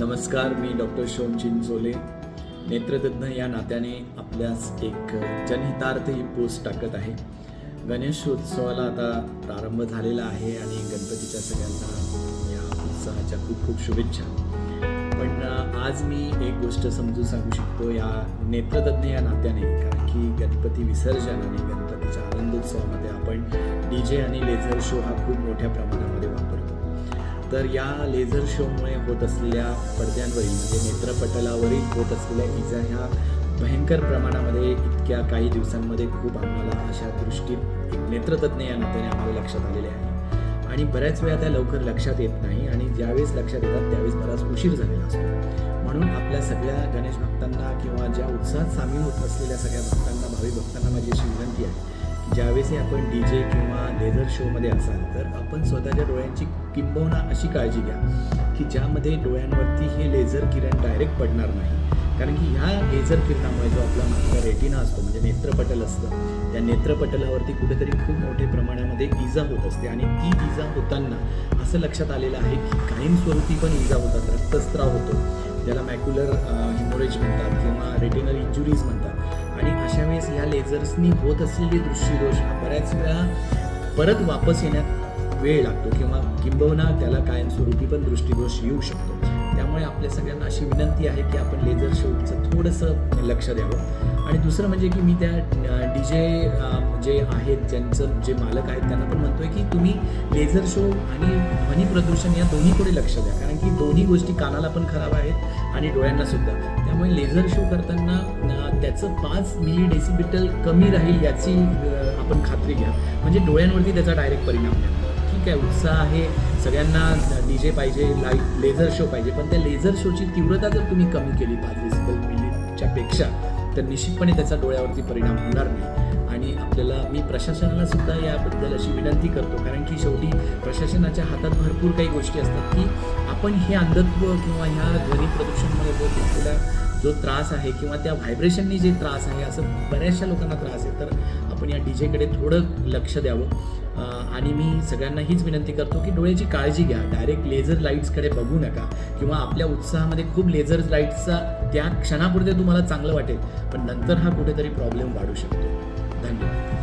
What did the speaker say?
नमस्कार मी डॉक्टर शोम चिंचोले नेत्रतज्ञ या नात्याने आपल्यास एक जनहितार्थ ही पोस्ट टाकत आहे. गणेशोत्सवाला आता प्रारंभ झालेला आहे आणि गणपतीच्या सगळ्यांना या उत्सवाच्या खूप खूप शुभेच्छा. पण आज मी एक गोष्ट समजून सांगू शकतो या नेत्रतज्ञ या नात्याने. कारण की गणपती विसर्जन आणि गणपतीच्या आनंदोत्सवामध्ये आपण डी जे आणि लेझर शो हा खूप मोठ्या प्रमाणामध्ये वापरतो. तर या लेझर शोमुळे होत असलेल्या पडद्यांवरील म्हणजे नेत्रपटलावरील होत असलेल्या इजा ह्या भयंकर प्रमाणामध्ये इतक्या काही दिवसांमध्ये खूप आम्हाला अशा दृष्टीत एक नेत्रतज्ञ या नात्याने आम्हाला लक्षात आलेले आहे. आणि बऱ्याच वेळा त्या लवकर लक्षात येत नाही आणि ज्यावेळेस लक्षात येतात त्यावेळेस बराच उशीर झालेला असतो. म्हणून आपल्या सगळ्या गणेश भक्तांना किंवा ज्या उत्साहात सामील होत असलेल्या सगळ्या भक्तांना भावी भक्तांना माझी अशी विनंती आहे ज्यावेळेसही आपण डी जे किंवा लेझर शोमध्ये असाल तर आपण स्वतःच्या डोळ्यांची किंबवना अशी काळजी घ्या की ज्यामध्ये डोळ्यांवरती हे लेझर किरण डायरेक्ट पडणार नाही. कारण की ह्या लेझर किरणामुळे जो आपला मागचा रेटिना असतो म्हणजे नेत्रपटल असतं त्या नेत्रपटलावरती कुठेतरी खूप मोठ्या प्रमाणामध्ये इजा होत असते. आणि ती इजा होताना असं लक्षात आलेलं आहे की कायमस्वरूपी पण इजा होतात रक्तस्त्राव होतो. ज्याला मॅक्युलर हिमोरेज म्हणतात किंवा रेटिनल इंजुरीज म्हणतात. आणि अशा वेळेस ह्या लेझर्सनी होत असलेली दृष्टीदोष हा बऱ्याच वेळा परत वापस येण्यात वेळ लागतो किंवा किंबहुना त्याला कायमस्वरूपी पण दृष्टीदोष येऊ शकतो. त्यामुळे आपल्या सगळ्यांना अशी विनंती आहे की आपण लेझर शोचं थोडंसं लक्ष द्यावं. आणि दुसरं म्हणजे की मी त्या डी जे जे आहेत ज्यांचं जे मालक आहेत त्यांना पण म्हणतोय की तुम्ही लेझर शो आणि ध्वनी प्रदूषण या दोन्हीकडे लक्ष द्या. कारण की दोन्ही गोष्टी कानाला पण खराब आहेत आणि डोळ्यांना सुद्धा. त्यामुळे लेझर शो करताना त्याचं पाच मिली डेसिबिटल कमी राहील याची आपण खात्री घ्या. म्हणजे डोळ्यांवरती त्याचा डायरेक्ट परिणाम नाही ठीक आहे उत्साह आहे. सगळ्यांना डी जे पाहिजे लाइट लेझर शो पाहिजे. पण त्या लेझर शोची तीव्रता जर तुम्ही कमी केली पाच डेसिबल मिलीच्या पेक्षा तर निश्चितपणे त्याचा डोळ्यावरती परिणाम होणार नाही. आणि आपल्याला मी प्रशासनाला सुद्धा याबद्दल अशी विनंती करतो. कारण की शेवटी प्रशासनाच्या हातात भरपूर काही गोष्टी असतात की आपण हे अंधत्व किंवा ह्या ध्वनी प्रदूषणमुळे होत असलेला जो त्रास आहे किंवा त्या व्हायब्रेशननी जे त्रास आहे असं बऱ्याचशा लोकांना त्रास आहे. तर आपण या डी जेकडे थोडं लक्ष द्यावं. आणि मी सगळ्यांना हीच विनंती करतो की डोळ्याची काळजी घ्या. डायरेक्ट लेझर लाईट्सकडे बघू नका किंवा आपल्या उत्साहामध्ये खूप लेझर लाईट्सचा त्या क्षणापुरते तुम्हाला चांगलं वाटेल. पण नंतर हा कुठेतरी प्रॉब्लेम वाढू शकतो. धन्यवाद.